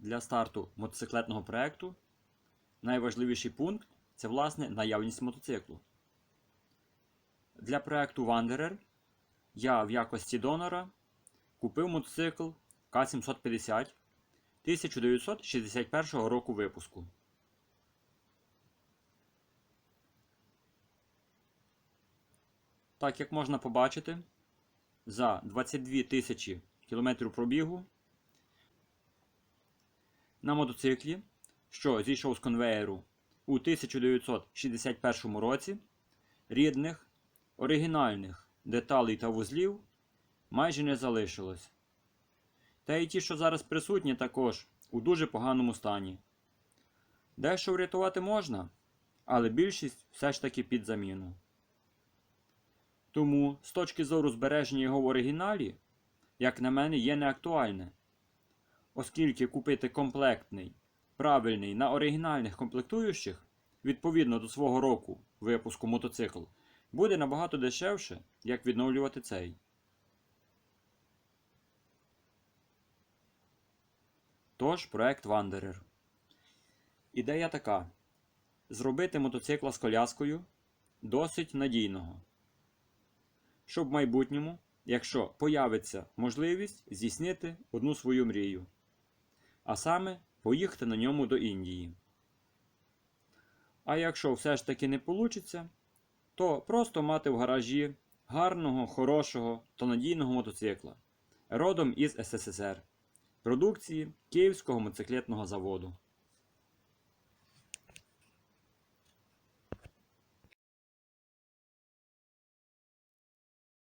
для старту мотоциклетного проєкту найважливіший пункт це власне наявність мотоциклу. Для проєкту Wanderer я в якості донора купив мотоцикл К750 1961 року випуску. Так як можна побачити, за 22 тисячі кілометрів пробігу на мотоциклі, що зійшов з конвеєру у 1961 році, рідних, оригінальних деталей та вузлів майже не залишилось. Та й ті, що зараз присутні, також у дуже поганому стані. Дещо врятувати можна, але більшість все ж таки під заміну. Тому, з точки зору збереження його в оригіналі, як на мене, є неактуальне, оскільки купити комплектний, правильний на оригінальних комплектуючих, відповідно до свого року випуску мотоцикл, буде набагато дешевше, як відновлювати цей. Тож, проект Wanderer. Ідея така: зробити мотоцикла з коляскою досить надійного щоб в майбутньому, якщо появиться можливість здійснити одну свою мрію, а саме поїхати на ньому до Індії. А якщо все ж таки не вийде, то просто мати в гаражі гарного, хорошого та надійного мотоцикла родом із СССР продукції Київського мотоциклетного заводу.